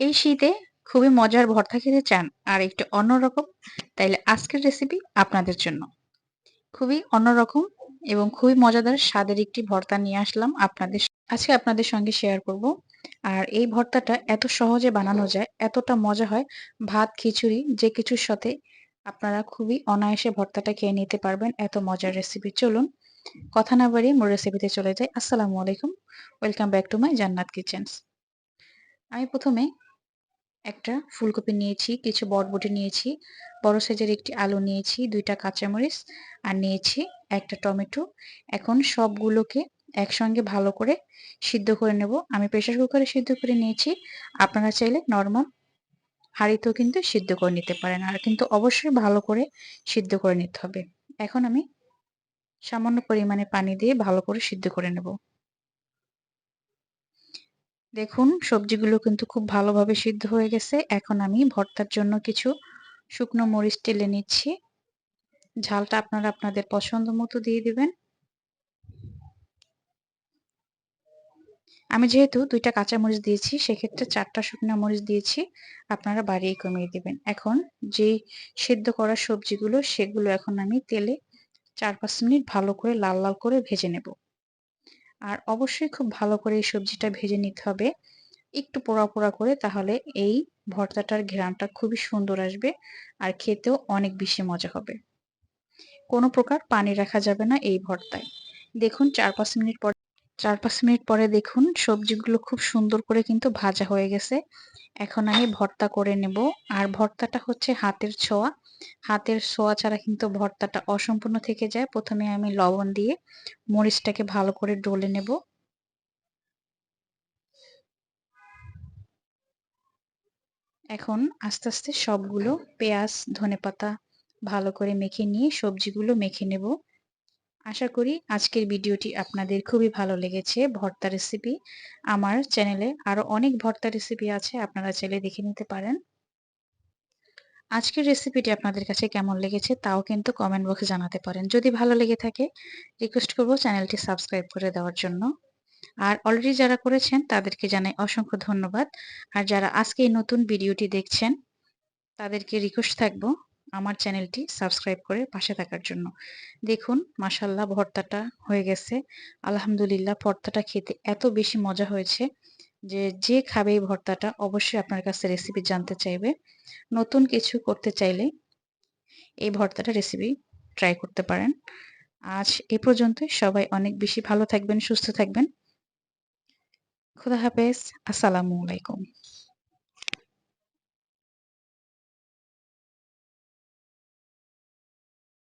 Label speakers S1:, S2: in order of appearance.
S1: এই শীতে খুবই মজার ভর্তা খেতে চান আর একটু অন্যরকম, তাইলে আজকের রেসিপি আপনাদের জন্য। খুবই অন্যরকম এবং খুবই মজাদার স্বাদের একটি ভর্তা নিয়ে আসলাম আপনাদের আজকে আপনাদের সঙ্গে শেয়ার করব। আর এই ভর্তাটা এত সহজে বানানো যায়, এতটা মজা হয়, ভাত, খিচুড়ি, যে কিছুর সাথে আপনারা খুবই অনায়াসে ভর্তাটা খেয়ে নিতে পারবেন, এত মজার রেসিপি চলুন, কথা না বাড়িয়ে মোর রেসিপিতে চলে যাই। আসসালামু আলাইকুম। ওয়েলকাম ব্যাক টু মাই জান্নাত কিচেন্স আমি প্রথমে একটা ফুলকপি নিয়েছি, কিছু বটবটি নিয়েছি, বড় সাইজের একটি আলু নিয়েছি, দুইটা কাঁচামরিচ, আর নিয়েছি একটা টমেটো। এখন সবগুলোকে একসঙ্গে ভালো করে সিদ্ধ করে নেব। আমি প্রেশার কুকারে সিদ্ধ করে নিয়েছি। আপনারা চাইলে নর্মাল হাঁড়িতেও কিন্তু সিদ্ধ করে নিতে পারেন, আর কিন্তু অবশ্যই ভালো করে সিদ্ধ করে নিতে হবে। এখন আমি সামান্য পরিমাণে পানি দিয়ে ভালো করে সিদ্ধ করে নেব। দেখুন, সবজিগুলো কিন্তু খুব ভালোভাবে সিদ্ধ হয়ে গেছে। এখন আমি ভর্তার জন্য কিছু শুকনো মরিচ টেলে নিচ্ছি। ঝালটা আপনারা আপনাদের পছন্দ মতো দিয়ে দিবেন। আমি যেহেতু দুইটা কাঁচা মরিচ দিয়েছি, সেক্ষেত্রে চারটা শুকনো মরিচ দিয়েছি। আপনারা বাড়িয়ে কমিয়ে দিবেন। এখন যেই সিদ্ধ করা সবজিগুলো, সেগুলো এখন আমি তেলে চার পাঁচ মিনিট ভালো করে লাল লাল করে ভেজে নেব। আর অবশ্যই খুব ভালো করে এই সবজিটা ভেজে নিতে হবে। একটু পোড়া পোড়া করে তাহলে এই ভর্তাটার ঘ্রাণটা খুবই সুন্দর আসবে আর খেতেও অনেক বেশি মজা হবে। কোনো প্রকার পানি রাখা যাবে না এই ভর্তায়। দেখুন, চার পাঁচ মিনিট পর চার পাঁচ মিনিট পরে দেখুন, সবজিগুলো খুব সুন্দর করে কিন্তু ভাজা হয়ে গেছে। এখন আমি ভর্তা করে নেব। আর ভর্তাটা হচ্ছে হাতের ছোঁয়া। হাতের ছোঁয়া ছাড়া কিন্তু ভর্তাটা অসম্পূর্ণ থেকে যায়। প্রথমে আমি লবণ দিয়ে মরিচটাকে ভালো করে ডলে নেব। এখন আস্তে আস্তে সবগুলো পেঁয়াজ, ধনেপাতা ভালো করে মেখে নিয়ে সবজিগুলো মেখে নেব। আশা করি আজকের ভিডিওটি আপনাদের খুবই ভালো লেগেছে ভর্তা রেসিপি আমার চ্যানেলে আরও অনেক ভর্তা রেসিপি আছে, আপনারা চাইলে দেখে নিতে পারেন। আজকের রেসিপিটি আপনাদের কাছে কেমন লেগেছে তাও কিন্তু কমেন্ট বক্সে জানাতে পারেন। যদি ভালো লেগে থাকে রিকোয়েস্ট করব চ্যানেলটি সাবস্ক্রাইব করে দেওয়ার জন্য। আর অলরেডি যারা করেছেন, তাদেরকে জানাই অসংখ্য ধন্যবাদ। আর যারা আজকে এই নতুন ভিডিওটি দেখছেন, তাদেরকে রিকোয়েস্ট থাকব আমার চ্যানেলটি সাবস্ক্রাইব করে পাশে থাকার জন্য। দেখুন মাসাল্লাহ ভর্তাটা হয়ে গেছে। আলহামদুলিল্লাহ, ভর্তাটা খেতে এত বেশি মজা হয়েছে যে যে খাবে এই ভর্তাটা অবশ্যই আপনার কাছে রেসিপি জানতে চাইবে। নতুন কিছু করতে চাইলে এই ভর্তাটা রেসিপি ট্রাই করতে পারেন। আজ এ পর্যন্তই। সবাই অনেক বেশি ভালো থাকবেন, সুস্থ থাকবেন। খুদা হাফেজ। আসসালামু আলাইকুম।